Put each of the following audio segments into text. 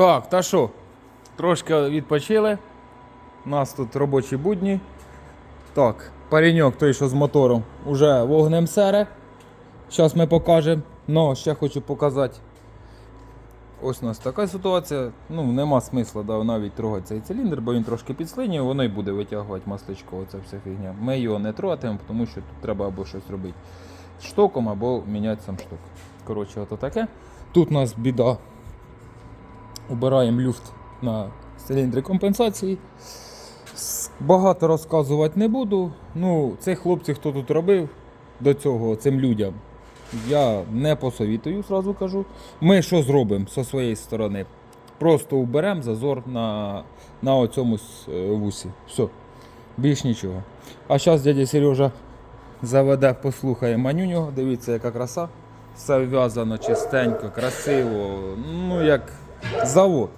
Так, та що? Трошки відпочили. У нас тут робочі будні. Так, пареньок той, що з мотором, уже вогнем сере. Зараз ми покажемо. Но ще хочу показати. Ось у нас така ситуація. Ну, нема смисла да, навіть трогати цей циліндр, бо він трошки підслинює, воно й буде витягувати масличко, оця вся фігня. Ми його не трогаємо, тому що тут треба або щось робити з штоком, або міняти сам шток. Коротше, ото таке. Тут у нас біда. Убираємо люфт на циліндри компенсації. Багато розказувати не буду. Ну, цих хлопців, хто тут робив до цього, цим людям, я не посовітую, зразу кажу. Ми що зробимо зі своєї сторони? Просто уберемо зазор на, на оцьому е, вусі. Все. Більш нічого. А зараз дядя Сережа заведе, послухає манюню. Дивіться, яка краса. Все вв'язано чистенько, красиво. Ну, як завод.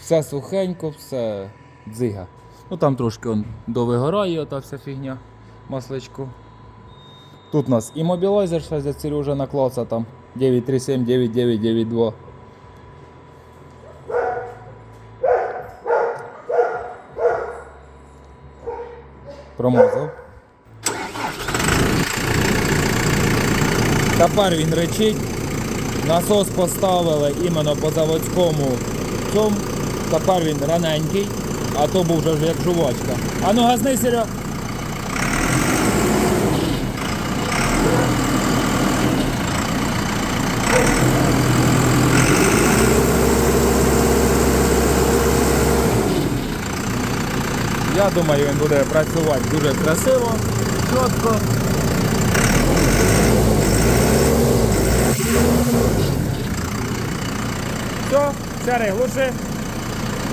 Все сухенько, все дзига. Ну там трошки он довигорає ота вся фігня, масличко. Тут у нас і мобілайзер, що за Сережа наклався там 937 9992. Промазав. Тепер він речить. Насос поставили іменно по заводському цьому. Тепер він раненький, а то був вже як жувачка. А ну газни, Серега. Я думаю, він буде працювати дуже красиво, чітко. Все, все, глуши.